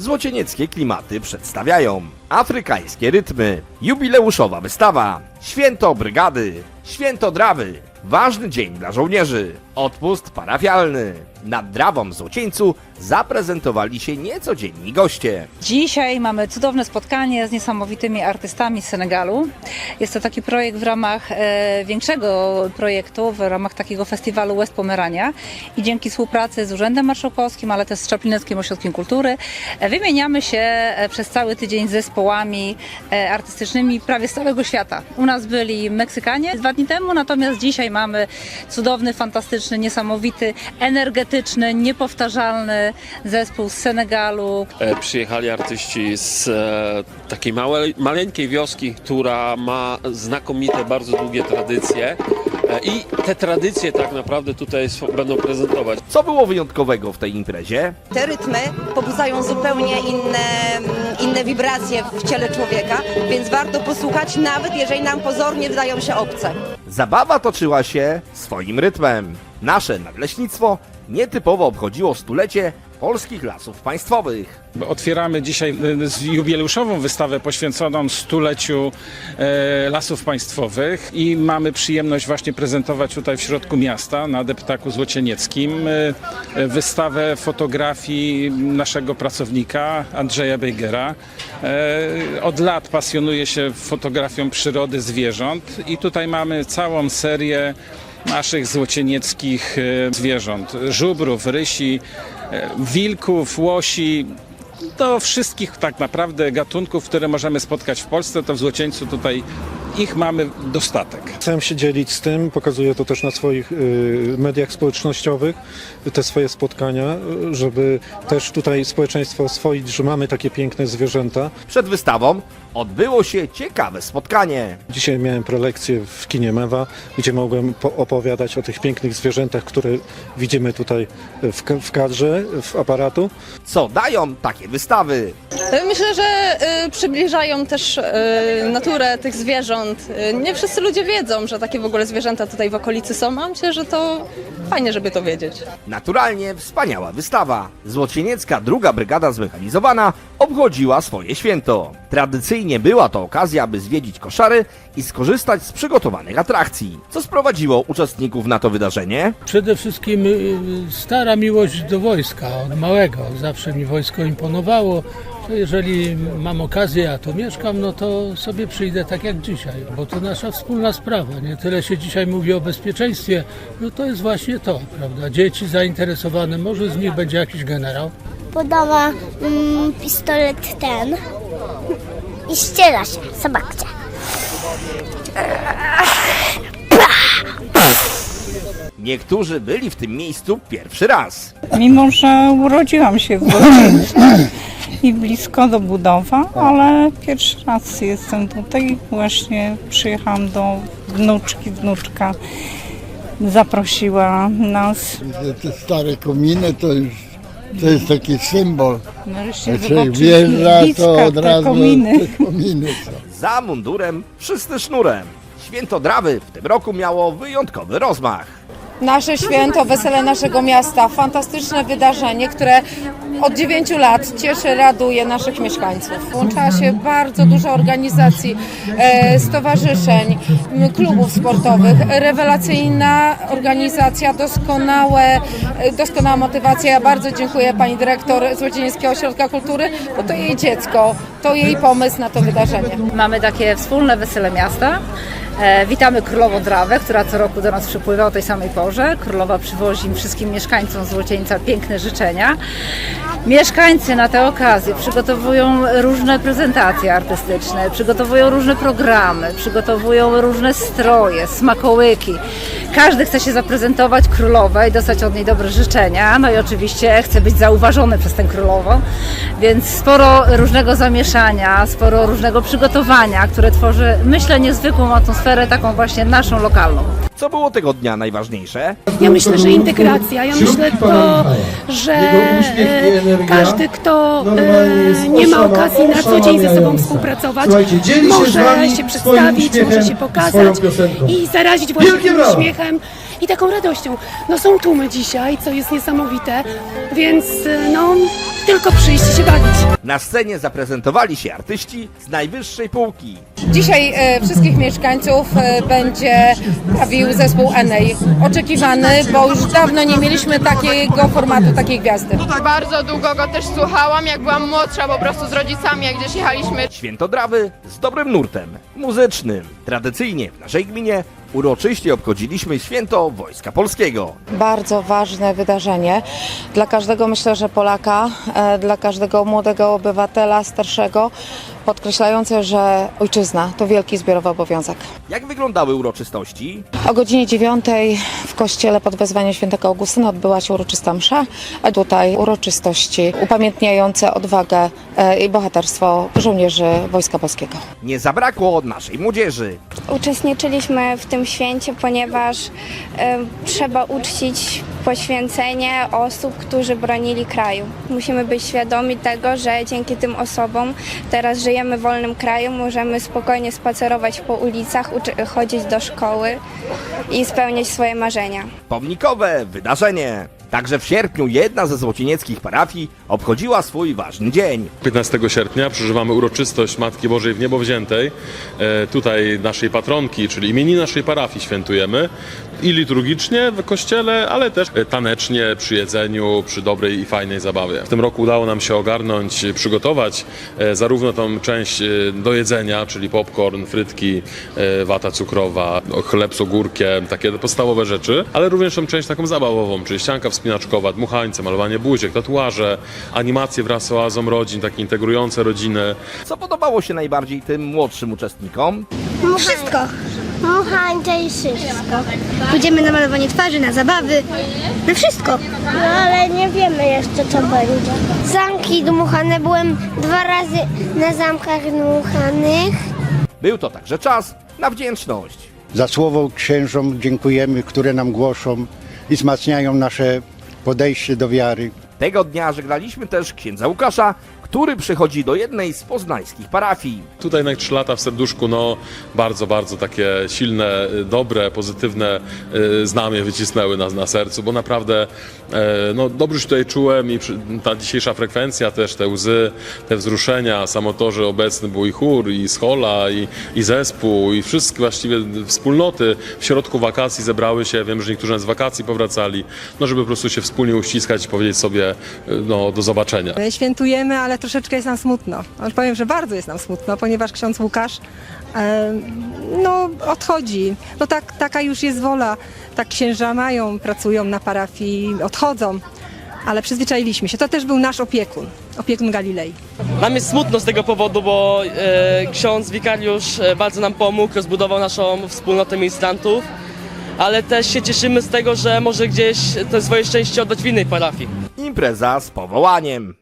złocienieckie klimaty przedstawiają. Afrykańskie rytmy, jubileuszowa wystawa, święto brygady, święto drawy, ważny dzień dla żołnierzy, odpust parafialny. Nad drawą w Złocieńcu zaprezentowali się niecodzienni goście. Dzisiaj mamy cudowne spotkanie z niesamowitymi artystami z Senegalu. Jest to taki projekt w ramach e, większego projektu, w ramach takiego festiwalu West Pomerania i dzięki współpracy z Urzędem Marszałkowskim, ale też z Czaplineckim Ośrodkiem Kultury e, wymieniamy się e, przez cały tydzień z zespołami e, artystycznymi prawie z całego świata. U nas byli Meksykanie dwa dni temu, natomiast dzisiaj mamy cudowny, fantastyczny, niesamowity, energetyczny, niepowtarzalny zespół z Senegalu, E, Przyjechali artyści z e, takiej małej, maleńkiej wioski, która ma znakomite, bardzo długie tradycje. E, I te tradycje tak naprawdę tutaj będą prezentować. Co było wyjątkowego w tej imprezie? Te rytmy pobudzają zupełnie inne, mm, inne wibracje w ciele człowieka, więc warto posłuchać, nawet jeżeli nam pozornie wydają się obce. Zabawa toczyła się swoim rytmem. Nasze nadleśnictwo nietypowo obchodziło stulecie polskich lasów państwowych. Otwieramy dzisiaj y, z- jubileuszową wystawę poświęconą stuleciu e, lasów państwowych i mamy przyjemność właśnie prezentować tutaj w środku miasta na Deptaku Złocienieckim e, wystawę fotografii naszego pracownika Andrzeja Bejgera. E, Od lat pasjonuje się fotografią przyrody zwierząt i tutaj mamy całą serię naszych złocienieckich e, zwierząt. Żubrów, rysi, e, wilków, łosi, do wszystkich tak naprawdę gatunków, które możemy spotkać w Polsce, to w Złocieńcu tutaj ich mamy dostatek. Chcę się dzielić z tym, pokazuję to też na swoich y, mediach społecznościowych, te swoje spotkania, y, żeby też tutaj społeczeństwo oswoić, że mamy takie piękne zwierzęta. Przed wystawą odbyło się ciekawe spotkanie. Dzisiaj miałem prelekcję w kinie Mewa, gdzie mogłem po- opowiadać o tych pięknych zwierzętach, które widzimy tutaj w kadrze, w aparatu. Co dają takie wystawy? Myślę, że y, przybliżają też y, naturę tych zwierząt. Y, Nie wszyscy ludzie wiedzą, że takie w ogóle zwierzęta tutaj w okolicy są, a myślę, że to fajnie, żeby to wiedzieć. Naturalnie wspaniała wystawa. Złocieniecka druga brygada zmechanizowana obchodziła swoje święto. Tradycyjnie była to okazja, by zwiedzić koszary i skorzystać z przygotowanych atrakcji. Co sprowadziło uczestników na to wydarzenie? Przede wszystkim y, stara miłość do wojska, od małego. Zawsze mi wojsko imponowało. To jeżeli mam okazję, a tu mieszkam, no to sobie przyjdę tak jak dzisiaj, bo to nasza wspólna sprawa. Nie tyle się dzisiaj mówi o bezpieczeństwie, no to jest właśnie to, prawda? Dzieci zainteresowane, może z nich będzie jakiś generał. Podała mm, pistolet ten i ściela się. Zobaczcie. Niektórzy byli w tym miejscu pierwszy raz. Mimo, że urodziłam się w i blisko do Budowa, ale pierwszy raz jestem tutaj. Właśnie przyjechałam do wnuczki, wnuczka zaprosiła nas. Te stare kominy to już to jest taki symbol. Nareszcie Jak wjeżdża, bliska to od te razu kominy. te kominy są. Za mundurem wszyscy sznurem. Święto Drawy w tym roku miało wyjątkowy rozmach. Nasze święto, wesele naszego miasta, fantastyczne wydarzenie, które od 9 lat cieszy, raduje naszych mieszkańców. Włącza się bardzo dużo organizacji, e, stowarzyszeń, klubów sportowych. Rewelacyjna organizacja, doskonałe, e, doskonała motywacja. Ja bardzo dziękuję pani dyrektor Złodziejskiego Ośrodka Kultury, bo to jej dziecko, to jej pomysł na to wydarzenie. Mamy takie wspólne wesele miasta. E, witamy Królową Drawę, która co roku do nas przypływa o tej samej porze. Królowa przywozi wszystkim mieszkańcom Złocieńca piękne życzenia. Mieszkańcy na tę okazję przygotowują różne prezentacje artystyczne, przygotowują różne programy, przygotowują różne stroje, smakołyki. Każdy chce się zaprezentować królowej, dostać od niej dobre życzenia, no i oczywiście chce być zauważony przez tę królową, więc sporo różnego zamieszania, sporo różnego przygotowania, które tworzy, myślę, niezwykłą atmosferę, taką właśnie naszą lokalną. Co było tego dnia najważniejsze? Ja myślę, że integracja. Ja myślę to, że e, każdy, kto e, nie ma okazji na co dzień ze sobą współpracować, może się przedstawić, może się pokazać i zarazić właśnie tym uśmiechem i taką radością. No są tłumy dzisiaj, co jest niesamowite, więc e, no tylko przyjść i się bawić. Na scenie zaprezentowali się artyści z najwyższej półki. Dzisiaj e, wszystkich mieszkańców e, będzie bawił zespół Enej. Oczekiwany, bo już dawno nie mieliśmy takiego formatu, takiej gwiazdy. Bardzo długo go też słuchałam, jak byłam młodsza, po prostu z rodzicami, jak gdzieś jechaliśmy. Świętodrawy z dobrym nurtem muzycznym. Tradycyjnie w naszej gminie uroczyście obchodziliśmy święto Wojska Polskiego. Bardzo ważne wydarzenie dla każdego, myślę, że Polaka, e, dla każdego młodego obywatela, starszego, podkreślające, że ojczyzna to wielki zbiorowy obowiązek. Jak wyglądały uroczystości? O godzinie 9 w kościele pod wezwaniem świętego Augustyna odbyła się uroczysta msza, a tutaj uroczystości upamiętniające odwagę e, i bohaterstwo żołnierzy Wojska Polskiego. Nie zabrakło naszej młodzieży. Uczestniczyliśmy w tym święcie, ponieważ e, trzeba uczcić poświęcenie osób, którzy bronili kraju. Musimy być świadomi tego, że dzięki tym osobom teraz żyjemy w wolnym kraju, możemy spokojnie spacerować po ulicach, chodzić do szkoły i spełniać swoje marzenia. Pomnikowe wydarzenie. Także w sierpniu jedna ze złocienieckich parafii obchodziła swój ważny dzień. 15 sierpnia przeżywamy uroczystość Matki Bożej w Niebo Wziętej. E, Tutaj naszej patronki, czyli imieni naszej parafii świętujemy. I liturgicznie w kościele, ale też e, tanecznie przy jedzeniu, przy dobrej i fajnej zabawie. W tym roku udało nam się ogarnąć, przygotować e, zarówno tą część e, do jedzenia, czyli popcorn, frytki, e, wata cukrowa, chleb z ogórkiem, takie podstawowe rzeczy, ale również tą część taką zabawową, czyli ścianka wspinaczkowa, dmuchańce, malowanie buziek, tatuaże, animacje wraz z oazą rodzin, takie integrujące rodziny. Co podobało się najbardziej tym młodszym uczestnikom? Wszystko. Muchańcze i wszystko. Pójdziemy na malowanie twarzy, na zabawy, na wszystko. No ale nie wiemy jeszcze co będzie. Zamki dmuchane. Byłem dwa razy na zamkach dmuchanych. Był to także czas na wdzięczność. Za słowo księżom dziękujemy, które nam głoszą i wzmacniają nasze podejście do wiary. Tego dnia żegnaliśmy też księdza Łukasza, który przychodzi do jednej z poznańskich parafii. Tutaj na 3 lata w serduszku, no bardzo, bardzo takie silne, y, dobre, pozytywne y, znamie wycisnęły nas na sercu, bo naprawdę e, no, dobrze się tutaj czułem i przy- ta dzisiejsza frekwencja też, te łzy, te wzruszenia, samo to, że obecny był i chór, i schola, i, i zespół, i wszystkie właściwie wspólnoty w środku wakacji zebrały się, wiem, że niektórzy z wakacji powracali, no żeby po prostu się wspólnie uściskać i powiedzieć sobie y, no, do zobaczenia. Świętujemy, ale troszeczkę jest nam smutno. Powiem, że bardzo jest nam smutno, ponieważ ksiądz Łukasz e, no, odchodzi. No tak, taka już jest wola. Tak księża mają, pracują na parafii, odchodzą. Ale przyzwyczailiśmy się. To też był nasz opiekun, opiekun Galilei. Nam jest smutno z tego powodu, bo e, ksiądz wikariusz e, bardzo nam pomógł, rozbudował naszą wspólnotę ministrantów, ale też się cieszymy z tego, że może gdzieś to swoje szczęście oddać w innej parafii. Impreza z powołaniem.